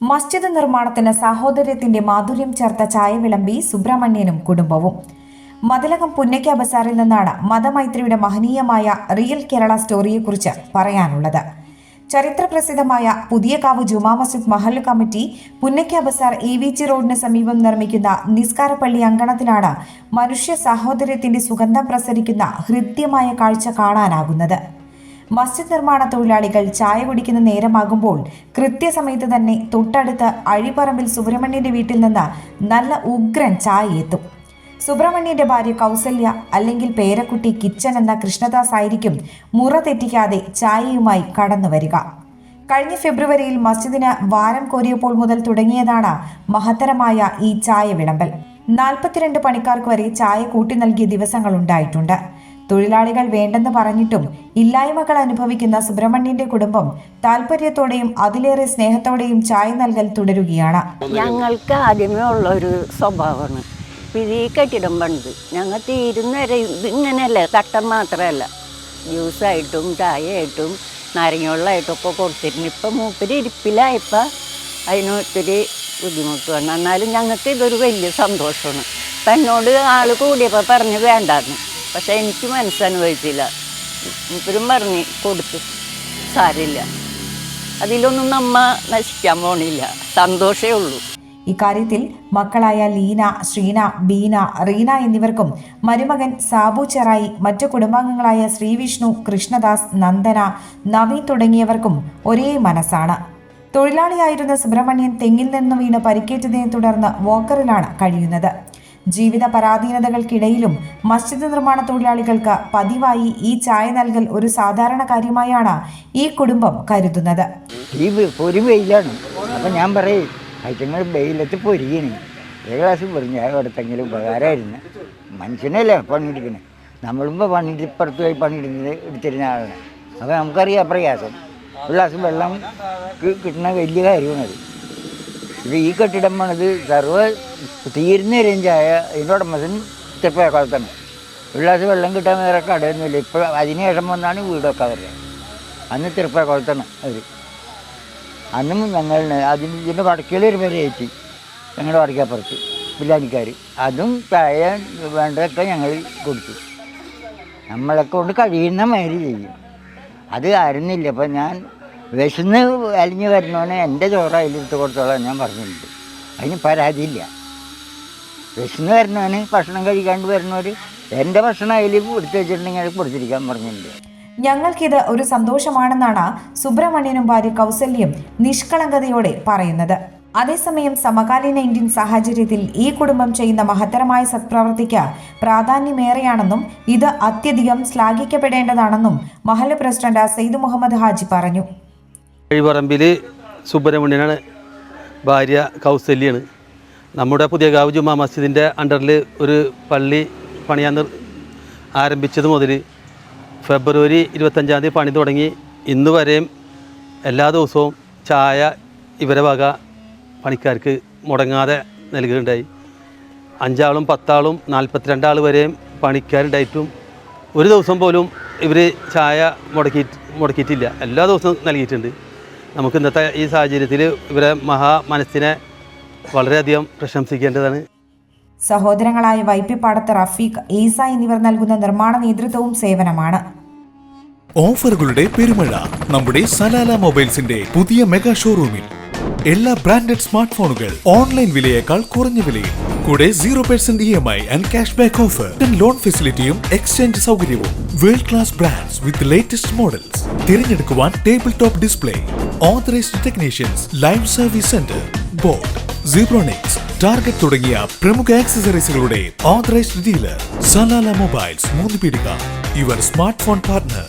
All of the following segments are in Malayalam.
മസ്ജിദ് നിർമ്മാണത്തിന് സാഹോദര്യത്തിന്റെ മാധുര്യം ചേർത്ത ചായ വിളമ്പി സുബ്രഹ്മണ്യനും കുടുംബവും. മതിലകം പുന്നയ്ക്ക ബസാറിൽ നിന്നാണ് മതമൈത്രിയുടെ മഹനീയമായ റിയൽ കേരള സ്റ്റോറിയെക്കുറിച്ച് പറയാനുള്ളത്. ചരിത്രപ്രസിദ്ധമായ Puthiyakavu Juma Masjid Mahal committee Punnakka Bazaar E V G റോഡിന് സമീപം നിർമ്മിക്കുന്ന നിസ്കാരപ്പള്ളി അങ്കണത്തിലാണ് മനുഷ്യ സാഹോദര്യത്തിന്റെ സുഗന്ധം പ്രസരിക്കുന്ന ഹൃദ്യമായ കാഴ്ച കാണാനാകുന്നത്. മസ്ജിദ് നിർമ്മാണ തൊഴിലാളികൾ ചായ കുടിക്കുന്ന നേരമാകുമ്പോൾ കൃത്യസമയത്ത് തന്നെ തൊട്ടടുത്ത് അഴിപ്പറമ്പിൽ സുബ്രഹ്മണ്യന്റെ വീട്ടിൽ നിന്ന് നല്ല ഉഗ്രൻ ചായ എത്തും. സുബ്രഹ്മണ്യന്റെ ഭാര്യ കൗസല്യ അല്ലെങ്കിൽ പേരക്കുട്ടി കിച്ചൻ എന്ന കൃഷ്ണദാസ് ആയിരിക്കും മുറ തെറ്റിക്കാതെ ചായയുമായി കടന്നു വരിക. കഴിഞ്ഞ ഫെബ്രുവരിയിൽ മസ്ജിദിന് വാരം കോരിയപ്പോൾ മുതൽ തുടങ്ങിയതാണ് മഹത്തരമായ ഈ ചായ വിളമ്പൽ. നാൽപ്പത്തിരണ്ട് പണിക്കാർക്ക് വരെ ചായ കൂട്ടി നൽകിയ ദിവസങ്ങൾ ഉണ്ടായിട്ടുണ്ട്. തൊഴിലാളികൾ വേണ്ടെന്ന് പറഞ്ഞിട്ടും ഇല്ലായ്മകൾ അനുഭവിക്കുന്ന സുബ്രഹ്മണ്യന്റെ കുടുംബം താല്പര്യത്തോടെയും അതിലേറെ സ്നേഹത്തോടെയും ചായ നൽകൽ തുടരുകയാണ്. ഞങ്ങൾക്ക് ആദ്യമേ ഉള്ള ഒരു സ്വഭാവമാണ്. പിന്നെ ഈ കെട്ടിടം പണിത് ഞങ്ങൾ തീരുന്നവരെ ഇത് ഇങ്ങനെയല്ല തട്ടം മാത്രമല്ല. ജ്യൂസായിട്ടും ചായയായിട്ടും നാരങ്ങവെള്ളമായിട്ടും ഒക്കെ കൊടുത്തിരുന്നു. ഇപ്പം മൂപ്പര് ഇരിപ്പിലായപ്പോൾ അതിനൊത്തിരി ബുദ്ധിമുട്ട് വന്നു. എന്നാലും ഞങ്ങൾക്ക് ഇതൊരു വലിയ സന്തോഷമാണ്. അപ്പം എന്നോട് ആൾ കൂടിയപ്പോൾ പറഞ്ഞ് വേണ്ടാന്ന്. പക്ഷെ എനിക്ക് മനസ്സനുഭവിച്ചില്ല. മൂപ്പരും പറഞ്ഞ് കൊടുത്തു. സാരില്ല. അതിലൊന്നും നമ്മ നശിക്കാൻ പോണില്ല. സന്തോഷമേ ഉള്ളൂ. ഇക്കാര്യത്തിൽ മക്കളായ ലീന ശ്രീന ബീന റീന എന്നിവർക്കും മരുമകൻ സാബു ചെറായി മറ്റു കുടുംബാംഗങ്ങളായ ശ്രീവിഷ്ണു കൃഷ്ണദാസ് നന്ദന നവീൻ തുടങ്ങിയവർക്കും ഒരേ മനസ്സാണ്. തൊഴിലാളിയായിരുന്ന സുബ്രഹ്മണ്യൻ തെങ്ങിൽ നിന്ന് വീണ് പരിക്കേറ്റതിനെ തുടർന്ന് വോക്കറിലാണ് കഴിയുന്നത്. ജീവിത പരാധീനതകൾക്കിടയിലും മസ്ജിദ് നിർമ്മാണ തൊഴിലാളികൾക്ക് പതിവായി ഈ ചായ നൽകൽ ഒരു സാധാരണ കാര്യമായാണ് ഈ കുടുംബം കരുതുന്നത്. ഈ ഒരു വെയിലാണ്. അപ്പം ഞാൻ പറയും ഐറ്റങ്ങൾ വെയിലത്ത് പൊരിയണേ. ഒരു ഗ്ലാസ് പൊരിഞ്ഞ എടുത്തെങ്കിലും ഉപകാരമായിരുന്നു മനുഷ്യനല്ലേ പണിയെടുക്കണേ. നമ്മളിപ്പോൾ പണിയിട്ട് ഇപ്പുറത്ത് പോയി പണിയെടുക്കുന്നത് എടുത്തിരുന്ന ആളാണ്. അപ്പോൾ നമുക്കറിയാം പ്രയാസം. ഒരു ഗ്ലാസ് വെള്ളം കിട്ടുന്ന വലിയ കാര്യമാണത്. ഇത് ഈ കെട്ടിടം പണിത് സർവ തീരുന്ന രഞ്ചായ ഉടമസ്ഥൻ തെപ്പേക്കാലത്താണ് ഒരു ഗ്ലാസ് വെള്ളം കിട്ടാൻ വേറെ കടയൊന്നുമില്ല. ഇപ്പോൾ അതിന് ശേഷം വന്നാണ് വീടൊക്കെ അവരുടെ അന്ന് തിരുപ്പേക്കുളത്താണ് അവർ അന്നും ഞങ്ങൾ അതിന് ഇതിന്റെ വടക്കേൽ ഒരു പേര് ഏറ്റി ഞങ്ങളുടെ വടക്കേപ്പുറത്ത് പിള്ളാനിക്കാർ അതും പഴയ വേണ്ടതൊക്കെ ഞങ്ങൾ കൊടുത്തു. നമ്മളെ കൊണ്ട് കഴിയുന്ന മാതിരി ചെയ്യും. അത് ആയിരുന്നില്ല അപ്പം ഞാൻ വിശന്ന് അലിഞ്ഞു വരുന്നവനെ എന്റെ ചോറ് അതിലെടുത്ത് കൊടുത്തോളാം ഞാൻ പറഞ്ഞിട്ടുണ്ട്. അതിന് പരാതിയില്ല. വിശന്ന് വരുന്നവന് ഭക്ഷണം കഴിക്കാണ്ട് വരുന്നവർ എന്റെ ഭക്ഷണം അതിൽ എടുത്ത് വെച്ചിട്ടുണ്ടെങ്കിൽ കൊടുത്തിരിക്കാൻ പറഞ്ഞിട്ടുണ്ട്. ഞങ്ങൾക്കിത് ഒരു സന്തോഷമാണെന്നാണ് സുബ്രഹ്മണ്യനും ഭാര്യ കൗസല്യം നിഷ്കളങ്കതയോടെ പറയുന്നത്. അതേസമയം സമകാലീന ഇന്ത്യൻ സാഹചര്യത്തിൽ ഈ കുടുംബം ചെയ്യുന്ന മഹത്തരമായ സത്പ്രവർത്തിക്ക് പ്രാധാന്യമേറെയാണെന്നും ഇത് അത്യധികം ശ്ലാഘിക്കപ്പെടേണ്ടതാണെന്നും മഹല പ്രസിഡന്റ് സെയ്ദ് മുഹമ്മദ് ഹാജി പറഞ്ഞു. കഴിവറമ്പിൽ സുബ്രഹ്മണ്യനാണ് ഭാര്യ കൗസല്യാണ്. നമ്മുടെ പുതിയ ഗാവ് ജുമാ മസ്ജിദിന്റെ അണ്ടറിൽ ഒരു പള്ളി പണിയാൻ ആരംഭിച്ചത് മുതൽ ഫെബ്രുവരി ഇരുപത്തഞ്ചാം തീയതി പണി തുടങ്ങി. ഇന്ന് വരെയും എല്ലാ ദിവസവും ചായ ഇവരെ വക പണിക്കാർക്ക് മുടങ്ങാതെ നൽകുകയുണ്ടായി അഞ്ചാളും പത്താളും നാൽപ്പത്തിരണ്ടാൾ വരെയും പണിക്കാരുണ്ടായിട്ടും ഒരു ദിവസം പോലും ഇവർ ചായ മുടക്കി മുടക്കിയിട്ടില്ല. എല്ലാ ദിവസവും നൽകിയിട്ടുണ്ട്. നമുക്ക് ഇന്നത്തെ ഈ സാഹചര്യത്തിൽ ഇവരെ മഹാ മനസ്സിനെ വളരെയധികം പ്രശംസിക്കേണ്ടതാണ്. സഹോദരങ്ങളായ വൈപ്പിപ്പാടത്ത് റഫീഖ് ഈസ എന്നിവർ നൽകുന്ന നിർമ്മാണ നേതൃത്വവും സേവനമാണ്. ഓഫറുകളുടെ പെരുമഴ നമ്മുടെ സലാല മൊബൈൽസിന്റെ പുതിയ മെഗാ ഷോറൂമിൽ. എല്ലാ ബ്രാൻഡഡ് സ്മാർട്ട് ഫോണുകൾ ഓൺലൈൻ വിലയേക്കാൾ കുറഞ്ഞ വിലയിൽ. കൂടെ zero percent E M I and cash back offer loan ഫെസിലിറ്റിയും exchange സൗകര്യവും. World class brands with latest models തിരഞ്ഞെടുക്കുവാൻ table top display authorized technicians live service centre boat Zebronics target തുടങ്ങിയ പ്രമുഖ ആക്സസറീസുകളുടെ authorized dealer Salala mobiles Moonnu Peedika your smart phone partner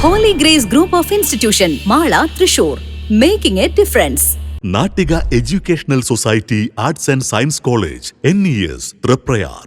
Holy grace group of institution Mala Thrissur making a difference Nattika educational society arts and science college N E S Triprayar